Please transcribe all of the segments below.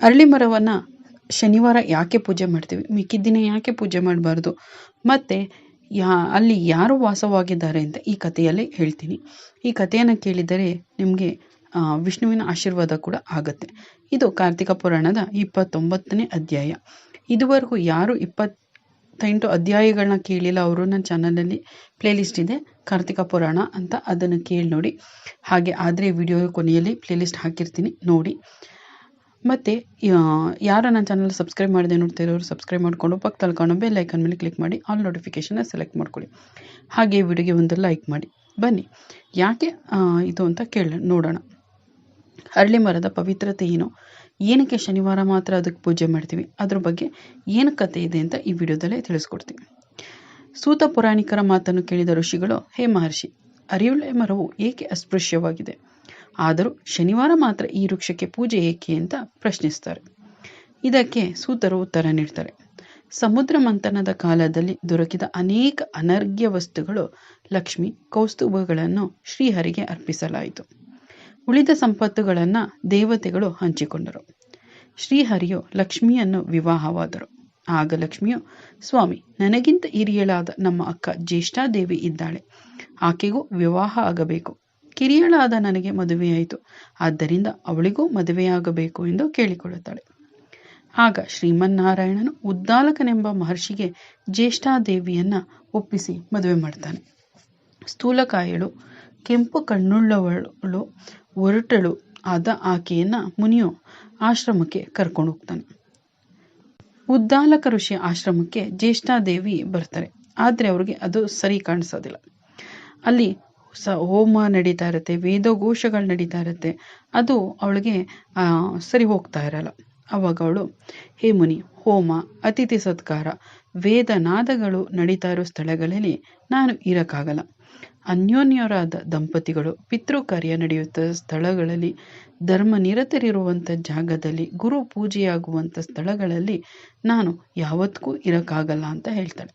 ಅರಳಿ ಮರವನ್ನು ಶನಿವಾರ ಯಾಕೆ ಪೂಜೆ ಮಾಡ್ತೀವಿ? ಮಿಕ್ಕಿದ್ದಿನ ಯಾಕೆ ಪೂಜೆ ಮಾಡಬಾರ್ದು? ಮತ್ತು ಯಾ, ಅಲ್ಲಿ ಯಾರು ವಾಸವಾಗಿದ್ದಾರೆ ಅಂತ ಈ ಕಥೆಯಲ್ಲಿ ಹೇಳ್ತೀನಿ. ಈ ಕಥೆಯನ್ನು ಕೇಳಿದರೆ ನಿಮಗೆ ವಿಷ್ಣುವಿನ ಆಶೀರ್ವಾದ ಕೂಡ ಆಗುತ್ತೆ. ಇದು ಕಾರ್ತಿಕ ಪುರಾಣದ ಇಪ್ಪತ್ತೊಂಬತ್ತನೇ ಅಧ್ಯಾಯ. ಇದುವರೆಗೂ ಯಾರು ಇಪ್ಪತ್ತೆಂಟು ಅಧ್ಯಾಯಗಳನ್ನ ಕೇಳಿಲ್ಲ ಅವರು ನನ್ನ ಚಾನಲಲ್ಲಿ ಪ್ಲೇಲಿಸ್ಟ್ ಇದೆ. ಕಾರ್ತಿಕ ಪುರಾಣ ಅಂತ ಅದನ್ನು ಕೇಳಿ ನೋಡಿ. ಹಾಗೆ ಆದರೆ ವಿಡಿಯೋ ಕೊನೆಯಲ್ಲಿ ಪ್ಲೇಲಿಸ್ಟ್ ಹಾಕಿರ್ತೀನಿ ನೋಡಿ. ಮತ್ತು ಯಾರು ನನ್ನ ಚಾನಲ್ ಸಬ್ಸ್ಕ್ರೈಬ್ ಮಾಡದೆ ನೋಡ್ತಿರೋರು ಸಬ್ಸ್ಕ್ರೈಬ್ ಮಾಡಿಕೊಂಡು ಪಕ್ಕದಲ್ಲಿ ಕಾಣೋ ಬೆಲ್ ಐಕನ್ ಮೇಲೆ ಕ್ಲಿಕ್ ಮಾಡಿ ಆಲ್ ನೋಟಿಫಿಕೇಷನ್ನ ಸೆಲೆಕ್ಟ್ ಮಾಡ್ಕೊಳ್ಳಿ. ಹಾಗೆ ವಿಡಿಯೋಗೆ ಒಂದು ಲೈಕ್ ಮಾಡಿ. ಬನ್ನಿ. ಯಾಕೆ ಇದು ಅಂತ ಕೇಳ, ನೋಡೋಣ. ಅರಳಿ ಮರದ ಪವಿತ್ರತೆ ಏನು? ಏನಕ್ಕೆ ಶನಿವಾರ ಮಾತ್ರ ಅದಕ್ಕೆ ಪೂಜೆ ಮಾಡ್ತೀವಿ? ಅದ್ರ ಬಗ್ಗೆ ಏನು ಕತೆ ಇದೆ ಅಂತ ಈ ವಿಡಿಯೋದಲ್ಲೇ ತಿಳಿಸ್ಕೊಡ್ತೀವಿ. ಸೂತ ಪುರಾಣಿಕರ ಮಾತನ್ನು ಕೇಳಿದ ಋಷಿಗಳು, ಹೇ ಮಹರ್ಷಿ ಅರಿಯುಳೆ ಮರವು ಏಕೆ ಅಸ್ಪೃಶ್ಯವಾಗಿದೆ? ಆದರೂ ಶನಿವಾರ ಮಾತ್ರ ಈ ವೃಕ್ಷಕ್ಕೆ ಪೂಜೆ ಏಕೆ ಅಂತ ಪ್ರಶ್ನಿಸ್ತಾರೆ. ಇದಕ್ಕೆ ಸೂತರು ಉತ್ತರ ನೀಡ್ತಾರೆ. ಸಮುದ್ರ ಮಂಥನದ ಕಾಲದಲ್ಲಿ ದೊರಕಿದ ಅನೇಕ ಅನರ್ಘ್ಯ ವಸ್ತುಗಳು ಲಕ್ಷ್ಮಿ ಕೌಸ್ತುಭಗಳನ್ನು ಶ್ರೀಹರಿಗೆ ಅರ್ಪಿಸಲಾಯಿತು. ಉಳಿದ ಸಂಪತ್ತುಗಳನ್ನು ದೇವತೆಗಳು ಹಂಚಿಕೊಂಡರು. ಶ್ರೀಹರಿಯು ಲಕ್ಷ್ಮಿಯನ್ನು ವಿವಾಹವಾದರು. ಆಗ ಲಕ್ಷ್ಮಿಯು, ಸ್ವಾಮಿ, ನನಗಿಂತ ಹಿರಿಯಳಾದ ನಮ್ಮ ಅಕ್ಕ ಜ್ಯೇಷ್ಠಾದೇವಿ ಇದ್ದಾಳೆ. ಆಕೆಗೂ ವಿವಾಹ ಆಗಬೇಕು. ಕಿರಿಯಳಾದ ನನಗೆ ಮದುವೆಯಾಯಿತು. ಆದ್ದರಿಂದ ಅವಳಿಗೂ ಮದುವೆಯಾಗಬೇಕು ಎಂದು ಕೇಳಿಕೊಳ್ಳುತ್ತಾಳೆ. ಆಗ ಶ್ರೀಮನ್ನಾರಾಯಣನು ಉದ್ದಾಲಕನೆಂಬ ಮಹರ್ಷಿಗೆ ಜ್ಯೇಷ್ಠಾದೇವಿಯನ್ನ ಒಪ್ಪಿಸಿ ಮದುವೆ ಮಾಡ್ತಾನೆ. ಸ್ಥೂಲಕಾಯಳು, ಕೆಂಪು ಕಣ್ಣುಳ್ಳವಳು, ಒರಟಳು ಆದ ಆಕೆಯನ್ನ ಮುನಿಯು ಆಶ್ರಮಕ್ಕೆ ಕರ್ಕೊಂಡು ಹೋಗ್ತಾನೆ. ಉದ್ದಾಲಕ ಋಷಿ ಆಶ್ರಮಕ್ಕೆ ಜ್ಯೇಷ್ಠಾದೇವಿ ಬರ್ತಾರೆ. ಆದರೆ ಅವ್ರಿಗೆ ಅದು ಸರಿ ಕಾಣಿಸೋದಿಲ್ಲ. ಅಲ್ಲಿ ಸ ಹೋಮ ನಡೀತಾ ಇರುತ್ತೆ, ವೇದಘೋಷಗಳು ನಡೀತಾ ಇರುತ್ತೆ, ಅದು ಅವಳಿಗೆ ಸರಿ ಹೋಗ್ತಾ ಇರಲ್ಲ. ಅವಾಗ ಅವಳು, ಹೇ ಮುನಿ, ಹೋಮ, ಅತಿಥಿ ಸತ್ಕಾರ, ವೇದನಾದಗಳು ನಡೀತಾ ಇರೋ ಸ್ಥಳಗಳಲ್ಲಿ ನಾನು ಇರೋಕ್ಕಾಗಲ್ಲ. ಅನ್ಯೋನ್ಯರಾದ ದಂಪತಿಗಳು, ಪಿತೃಕಾರ್ಯ ನಡೆಯುತ್ತ ಸ್ಥಳಗಳಲ್ಲಿ, ಧರ್ಮ ನಿರತರಿರುವಂಥ ಜಾಗದಲ್ಲಿ, ಗುರು ಪೂಜೆಯಾಗುವಂಥ ಸ್ಥಳಗಳಲ್ಲಿ ನಾನು ಯಾವತ್ತಿಗೂ ಇರೋಕ್ಕಾಗಲ್ಲ ಅಂತ ಹೇಳ್ತಾಳೆ.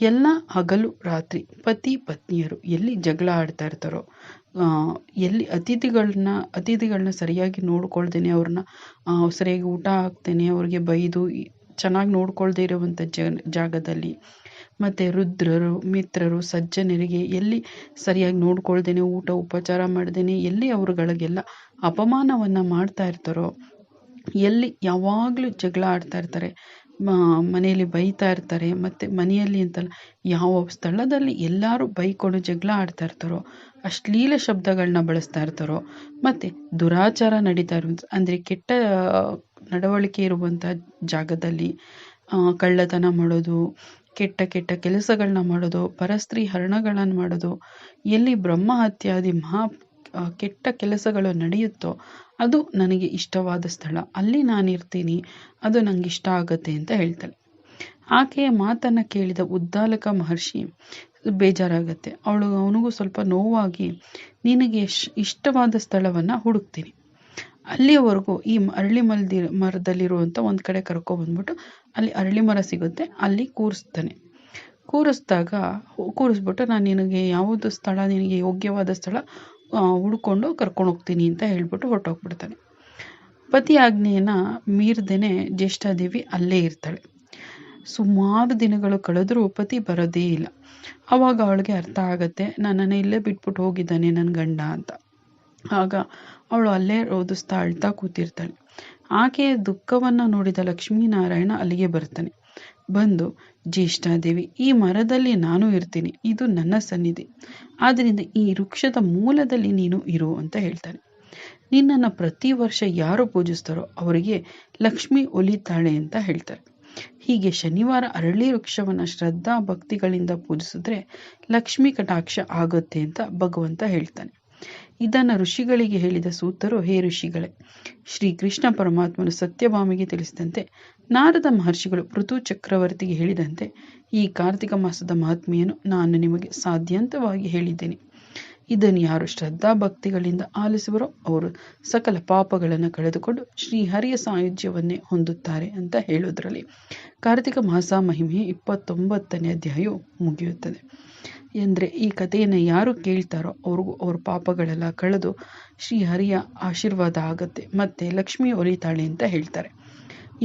ಎಲ್ಲ ಹಗಲು ರಾತ್ರಿ ಪತಿ ಪತ್ನಿಯರು ಎಲ್ಲಿ ಜಗಳ ಆಡ್ತಾ ಇರ್ತಾರೋ ಎಲ್ಲಿ ಅತಿಥಿಗಳನ್ನ ಅತಿಥಿಗಳನ್ನ ಸರಿಯಾಗಿ ನೋಡ್ಕೊಳ್ದೇನೆ ಅವ್ರನ್ನ ಸರಿಯಾಗಿ ಊಟ ಹಾಕ್ತೇನೆ, ಅವ್ರಿಗೆ ಬೈದು ಚೆನ್ನಾಗಿ ನೋಡ್ಕೊಳ್ದೇ ಇರುವಂಥ ಜಾಗದಲ್ಲಿ. ಮತ್ತು ರುದ್ರರು, ಮಿತ್ರರು, ಸಜ್ಜನರಿಗೆ ಎಲ್ಲಿ ಸರಿಯಾಗಿ ನೋಡ್ಕೊಳ್ದೇನೆ, ಊಟ ಉಪಚಾರ ಮಾಡ್ದೇನೆ, ಎಲ್ಲಿ ಅವ್ರುಗಳಿಗೆಲ್ಲ ಅಪಮಾನವನ್ನು ಮಾಡ್ತಾ ಇರ್ತಾರೋ, ಎಲ್ಲಿ ಯಾವಾಗಲೂ ಜಗಳ ಆಡ್ತಾ ಇರ್ತಾರೆ ಮನೆಯಲ್ಲಿ ಬೈತಾ ಇರ್ತಾರೆ. ಮತ್ತು ಮನೆಯಲ್ಲಿ ಅಂತಲ್ಲ, ಯಾವ ಸ್ಥಳದಲ್ಲಿ ಎಲ್ಲರೂ ಬೈಕೊಂಡು ಜಗಳ ಆಡ್ತಾ ಇರ್ತಾರೋ ಅಶ್ಲೀಲ ಶಬ್ದಗಳನ್ನ ಬಳಸ್ತಾ ಇರ್ತಾರೋ, ಮತ್ತು ದುರಾಚಾರ ನಡೀತಾ ಇರೋ, ಅಂದರೆ ಕೆಟ್ಟ, ನಡವಳಿಕೆ ಇರುವಂಥ ಜಾಗದಲ್ಲಿ ಕಳ್ಳತನ ಮಾಡೋದು, ಕೆಟ್ಟ ಕೆಟ್ಟ ಕೆಲಸಗಳನ್ನ ಮಾಡೋದು, ಪರಸ್ತ್ರೀ ಹರಣಗಳನ್ನು ಮಾಡೋದು, ಎಲ್ಲಿ ಬ್ರಹ್ಮ ಹತ್ಯಾದಿ ಮಹಾ ಕೆಟ್ಟ ಕೆಲಸಗಳು ನಡೆಯುತ್ತೋ ಅದು ನನಗೆ ಇಷ್ಟವಾದ ಸ್ಥಳ. ಅಲ್ಲಿ ನಾನಿರ್ತೀನಿ. ಅದು ನನಗೆ ಇಷ್ಟ ಆಗುತ್ತೆ ಅಂತ ಹೇಳ್ತಾಳೆ. ಆಕೆಯ ಮಾತನ್ನು ಕೇಳಿದ ಉದ್ದಾಲಕ ಮಹರ್ಷಿ ಬೇಜಾರಾಗತ್ತೆ. ಅವಳು ಅವನಿಗೂ ಸ್ವಲ್ಪ ನೋವಾಗಿ, ನಿನಗೆ ಇಷ್ಟವಾದ ಸ್ಥಳವನ್ನು ಹುಡುಕ್ತೀನಿ. ಅಲ್ಲಿಯವರೆಗೂ ಈ ಅರಳಿ ಮಲ್ದಿ ಮರದಲ್ಲಿರುವಂಥ ಒಂದು ಕಡೆ ಕರ್ಕೊಬಂದ್ಬಿಟ್ಟು ಅಲ್ಲಿ ಅರಳಿ ಮರ ಸಿಗುತ್ತೆ. ಅಲ್ಲಿ ಕೂರಿಸ್ತಾನೆ. ಕೂರಿಸ್ದಾಗ ಕೂರಿಸ್ಬಿಟ್ಟು ನಾನು ನಿನಗೆ ಯಾವುದು ಸ್ಥಳ, ನಿನಗೆ ಯೋಗ್ಯವಾದ ಸ್ಥಳ ಹುಡ್ಕೊಂಡು ಕರ್ಕೊಂಡು ಹೋಗ್ತೀನಿ ಅಂತ ಹೇಳ್ಬಿಟ್ಟು ಹೊರಟೋಗ್ಬಿಡ್ತಾನೆ. ಪತಿ ಆಜ್ಞೆಯನ್ನು ಮೀರ್ದೇನೆ ಜ್ಯೇಷ್ಠಾದೇವಿ ಅಲ್ಲೇ ಇರ್ತಾಳೆ. ಸುಮಾರು ದಿನಗಳು ಕಳೆದರೂ ಪತಿ ಬರೋದೇ ಇಲ್ಲ. ಅವಾಗ ಅವಳಿಗೆ ಅರ್ಥ ಆಗತ್ತೆ, ನನ್ನನ್ನು ಇಲ್ಲೇ ಬಿಟ್ಬಿಟ್ಟು ಹೋಗಿದ್ದಾನೆ ನನ್ನ ಗಂಡ ಅಂತ. ಆಗ ಅವಳು ಅಲ್ಲೇ ರೋದಿಸ್ತಾ ಅಳ್ತಾ ಕೂತಿರ್ತಾಳೆ. ಆಕೆಯ ದುಃಖವನ್ನು ನೋಡಿದ ಲಕ್ಷ್ಮೀನಾರಾಯಣ ಅಲ್ಲಿಗೆ ಬರ್ತಾನೆ. ಬಂದು, ಜ್ಯೇಷ್ಠಾದೇವಿ, ಈ ಮರದಲ್ಲಿ ನಾನು ಇರ್ತೀನಿ. ಇದು ನನ್ನ ಸನ್ನಿಧಿ. ಆದ್ದರಿಂದ ಈ ವೃಕ್ಷದ ಮೂಲದಲ್ಲಿ ನೀನು ಇರು ಅಂತ ಹೇಳ್ತಾನೆ. ನಿನ್ನನ್ನು ಪ್ರತಿ ವರ್ಷ ಯಾರು ಪೂಜಿಸ್ತಾರೋ ಅವರಿಗೆ ಲಕ್ಷ್ಮಿ ಒಲಿತಾಳೆ ಅಂತ ಹೇಳ್ತಾರೆ. ಹೀಗೆ ಶನಿವಾರ ಅರಳಿ ವೃಕ್ಷವನ್ನು ಶ್ರದ್ಧಾ ಭಕ್ತಿಗಳಿಂದ ಪೂಜಿಸಿದ್ರೆ ಲಕ್ಷ್ಮಿ ಕಟಾಕ್ಷ ಆಗುತ್ತೆ ಅಂತ ಭಗವಂತ ಹೇಳ್ತಾನೆ. ಇದನ್ನು ಋಷಿಗಳಿಗೆ ಹೇಳಿದ ಸೂತರು, ಹೇ ಋಷಿಗಳೇ, ಶ್ರೀಕೃಷ್ಣ ಪರಮಾತ್ಮನು ಸತ್ಯಭಾಮಿಗೆ ತಿಳಿಸಿದಂತೆ, ನಾರದ ಮಹರ್ಷಿಗಳು ಪೃಥು ಚಕ್ರವರ್ತಿಗೆ ಹೇಳಿದಂತೆ, ಈ ಕಾರ್ತಿಕ ಮಾಸದ ಮಹಾತ್ಮೆಯನ್ನು ನಾನು ನಿಮಗೆ ಸಾಧ್ಯಂತವಾಗಿ ಹೇಳಿದ್ದೇನೆ. ಇದನ್ನು ಯಾರು ಶ್ರದ್ಧಾ ಭಕ್ತಿಗಳಿಂದ ಆಲಿಸುವರೋ, ಅವರು ಸಕಲ ಪಾಪಗಳನ್ನು ಕಳೆದುಕೊಂಡು ಶ್ರೀಹರಿಯ ಸಾಯುಜ್ಯವನ್ನೇ ಹೊಂದುತ್ತಾರೆ ಅಂತ ಹೇಳೋದ್ರಲ್ಲಿ ಕಾರ್ತಿಕ ಮಾಸ ಮಹಿಮೆ ಇಪ್ಪತ್ತೊಂಬತ್ತನೇ ಅಧ್ಯಾಯವು ಮುಗಿಯುತ್ತದೆ. ಎಂದರೆ ಈ ಕಥೆಯನ್ನು ಯಾರು ಕೇಳ್ತಾರೋ ಅವ್ರಿಗೂ ಅವ್ರ ಪಾಪಗಳೆಲ್ಲ ಕಳೆದು ಶ್ರೀಹರಿಯ ಆಶೀರ್ವಾದ ಆಗುತ್ತೆ. ಮತ್ತು ಲಕ್ಷ್ಮಿ ಒಲಿತಾಳೆ ಅಂತ ಹೇಳ್ತಾರೆ.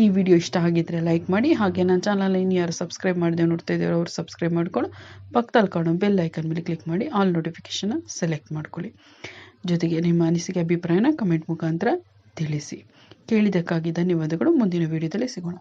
ಈ ವಿಡಿಯೋ ಇಷ್ಟ ಆಗಿದ್ದರೆ ಲೈಕ್ ಮಾಡಿ, ಹಾಗೆ ನನ್ನ ಚಾನಲ್ ಇನ್ನು ಯಾರು ಸಬ್ಸ್ಕ್ರೈಬ್ ಮಾಡಿದೆ ನೋಡ್ತಾ ಇದ್ದಾರೆ ಅವ್ರು ಸಬ್ಸ್ಕ್ರೈಬ್ ಮಾಡ್ಕೊಂಡು ಪಕ್ಕದಲ್ಲಿ ಕಾಣೋ ಬೆಲ್ ಐಕನ್ ಮೇಲೆ ಕ್ಲಿಕ್ ಮಾಡಿ, ಆಲ್ ನೋಟಿಫಿಕೇಷನ್ನ ಸೆಲೆಕ್ಟ್ ಮಾಡ್ಕೊಳ್ಳಿ. ಜೊತೆಗೆ ನಿಮ್ಮ ಅನಿಸಿಕೆ, ಅಭಿಪ್ರಾಯನ ಕಮೆಂಟ್ ಮುಖಾಂತರ ತಿಳಿಸಿ. ಕೇಳಿದ್ದಕ್ಕಾಗಿ ಧನ್ಯವಾದಗಳು. ಮುಂದಿನ ವಿಡಿಯೋದಲ್ಲಿ ಸಿಗೋಣ.